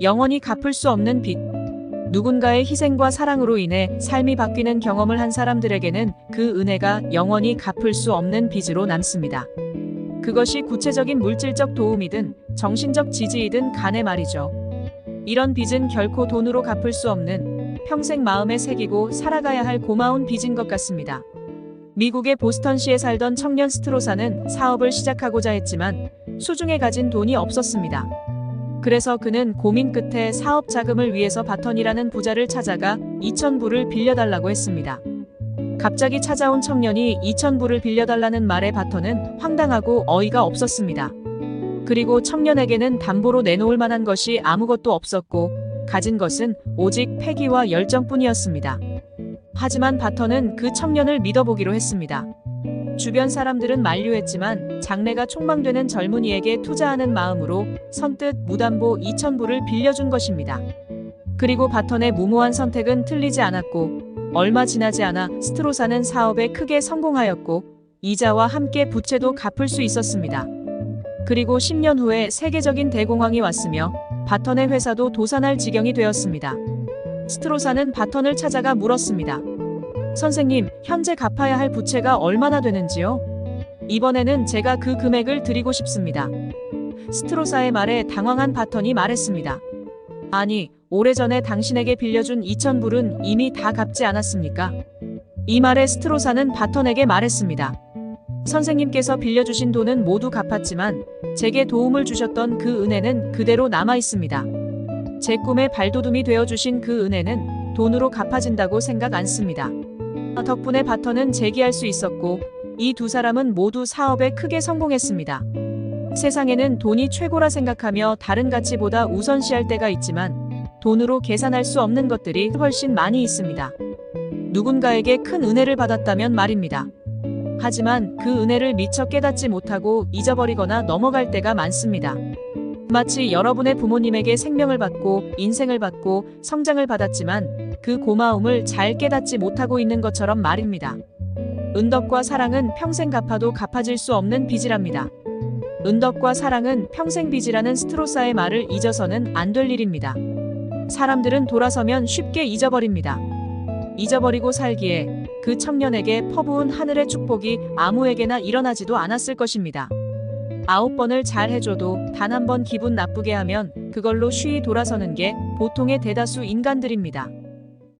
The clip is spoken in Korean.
영원히 갚을 수 없는 빚. 누군가의 희생과 사랑으로 인해 삶이 바뀌는 경험을 한 사람들에게는 그 은혜가 영원히 갚을 수 없는 빚으로 남습니다. 그것이 구체적인 물질적 도움이든 정신적 지지이든 간에 말이죠. 이런 빚은 결코 돈으로 갚을 수 없는 평생 마음에 새기고 살아가야 할 고마운 빚인 것 같습니다. 미국의 보스턴시에 살던 청년 스트로사는 사업을 시작하고자 했지만 수중에 가진 돈이 없었습니다. 그래서 그는 고민 끝에 사업 자금을 위해서 바턴이라는 부자를 찾아가 2,000불을 빌려달라고 했습니다. 갑자기 찾아온 청년이 2,000불을 빌려달라는 말에 바턴은 황당하고 어이가 없었습니다. 그리고 청년에게는 담보로 내놓을 만한 것이 아무것도 없었고 가진 것은 오직 패기와 열정뿐이었습니다. 하지만 바턴은 그 청년을 믿어보기로 했습니다. 주변 사람들은 만류했지만 장래가 촉망되는 젊은이에게 투자하는 마음으로 선뜻 무담보 2,000불을 빌려준 것입니다. 그리고 바턴의 무모한 선택은 틀리지 않았고 얼마 지나지 않아 스트로사는 사업에 크게 성공하였고 이자와 함께 부채도 갚을 수 있었습니다. 그리고 10년 후에 세계적인 대공황이 왔으며 바턴의 회사도 도산할 지경이 되었습니다. 스트로사는 바턴을 찾아가 물었습니다. 선생님, 현재 갚아야 할 부채가 얼마나 되는지요? 이번에는 제가 그 금액을 드리고 싶습니다. 스트로사의 말에 당황한 바턴이 말했습니다. 아니, 오래전에 당신에게 빌려준 2,000불은 이미 다 갚지 않았습니까? 이 말에 스트로사는 바턴에게 말했습니다. 선생님께서 빌려주신 돈은 모두 갚았지만 제게 도움을 주셨던 그 은혜는 그대로 남아 있습니다. 제 꿈의 발돋움이 되어 주신 그 은혜는 돈으로 갚아진다고 생각 않습니다. 덕분에 바턴은 재기할 수 있었고 이 두 사람은 모두 사업에 크게 성공했습니다. 세상에는 돈이 최고라 생각하며 다른 가치보다 우선시할 때가 있지만 돈으로 계산할 수 없는 것들이 훨씬 많이 있습니다. 누군가에게 큰 은혜를 받았다면 말입니다. 하지만 그 은혜를 미처 깨닫지 못하고 잊어버리거나 넘어갈 때가 많습니다. 마치 여러분의 부모님에게 생명을 받고 인생을 받고 성장을 받았지만 그 고마움을 잘 깨닫지 못하고 있는 것처럼 말입니다. 은덕과 사랑은 평생 갚아도 갚아질 수 없는 빚이랍니다. 은덕과 사랑은 평생 빚이라는 스트로사의 말을 잊어서는 안 될 일입니다. 사람들은 돌아서면 쉽게 잊어버립니다. 잊어버리고 살기에 그 청년에게 퍼부은 하늘의 축복이 아무에게나 일어나지도 않았을 것입니다. 아홉 번을 잘 해줘도 단 한 번 기분 나쁘게 하면 그걸로 쉬이 돌아서는 게 보통의 대다수 인간들입니다.